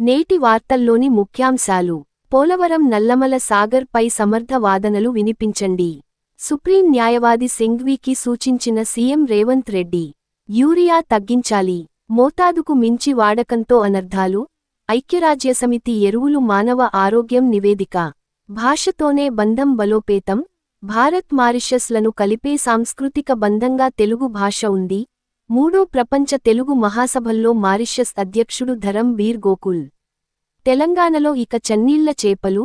నేటి వార్తల్లోని ముఖ్యాంశాలు. పోలవరం నల్లమల సాగర్ పై సమర్థ వాదనలు వినిపించండి. సుప్రీం న్యాయవాది సింఘ్వీకి సూచించిన సీఎం రేవంత్ రెడ్డి. యూరియా తగ్గించాలి. మోతాదుకు మించి వాడకంతో అనర్ధాలు. ఐక్యరాజ్యసమితి ఎరువులు మానవ ఆరోగ్యం నివేదిక. భాషతోనే బంధం బలోపేతం. భారత్ మారిషస్లను కలిపే సాంస్కృతిక బంధంగా తెలుగు భాష ఉంది. మూడో ప్రపంచ తెలుగు మహాసభల్లో మారిషస్ అధ్యక్షుడు ధరం బీర్ గోకుల్. తెలంగాణలో ఇక చన్నీళ్ళ చేపలు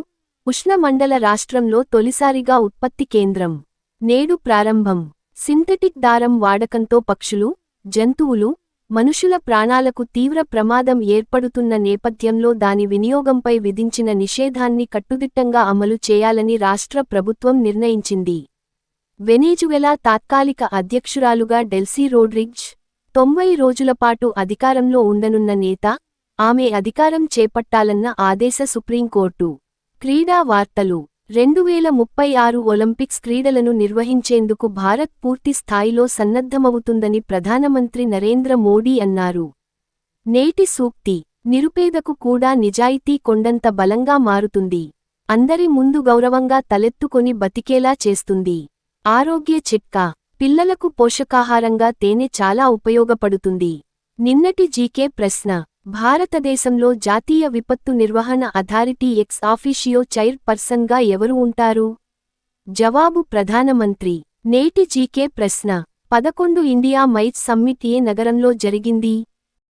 ఉష్ణమండల రాష్ట్రంలో తొలిసారిగా ఉత్పత్తి కేంద్రం. నేడు ప్రారంభం. సింథెటిక్ దారం వాడకంతో పక్షులు జంతువులు మనుషుల ప్రాణాలకు తీవ్ర ప్రమాదం ఏర్పడుతున్న నేపథ్యంలో దాని వినియోగంపై విధించిన నిషేధాన్ని కట్టుదిట్టంగా అమలు చేయాలని రాష్ట్ర ప్రభుత్వం నిర్ణయించింది. వెనేజువెలా తాత్కాలిక అధ్యక్షురాలుగా డెల్సీ రోడ్రిగ్జ్ తొంభై రోజులపాటు అధికారంలో ఉండనున్న నేత ఆమె అధికారం చేపట్టాలన్న ఆదేశ సుప్రీంకోర్టు. క్రీడా వార్తలు. రెండువేల ముప్పై ఆరు ఒలింపిక్స్ క్రీడలను నిర్వహించేందుకు భారత్ పూర్తి స్థాయిలో సన్నద్ధమవుతుందని ప్రధానమంత్రి నరేంద్ర మోడీ అన్నారు. నేటి సూక్తి. నిరుపేదకు కూడా నిజాయితీ కొండంత బలంగా మారుతుంది. అందరి ముందు గౌరవంగా తలెత్తుకొని బతికేలా చేస్తుంది. ఆరోగ్య చిట్కా. పిల్లలకు పోషకాహారంగా తేనె చాలా ఉపయోగపడుతుంది. నిన్నటి జీకే ప్రశ్న. భారతదేశంలో జాతీయ విపత్తు నిర్వహణ అథారిటీ ఎక్స్ ఆఫీషియో చైర్ పర్సన్గా ఎవరు ఉంటారు? జవాబు ప్రధానమంత్రి. నేటి జీకే ప్రశ్న. పదకొండు ఇండియా మైట్ సమ్మిట్ ఏ నగరంలో జరిగింది?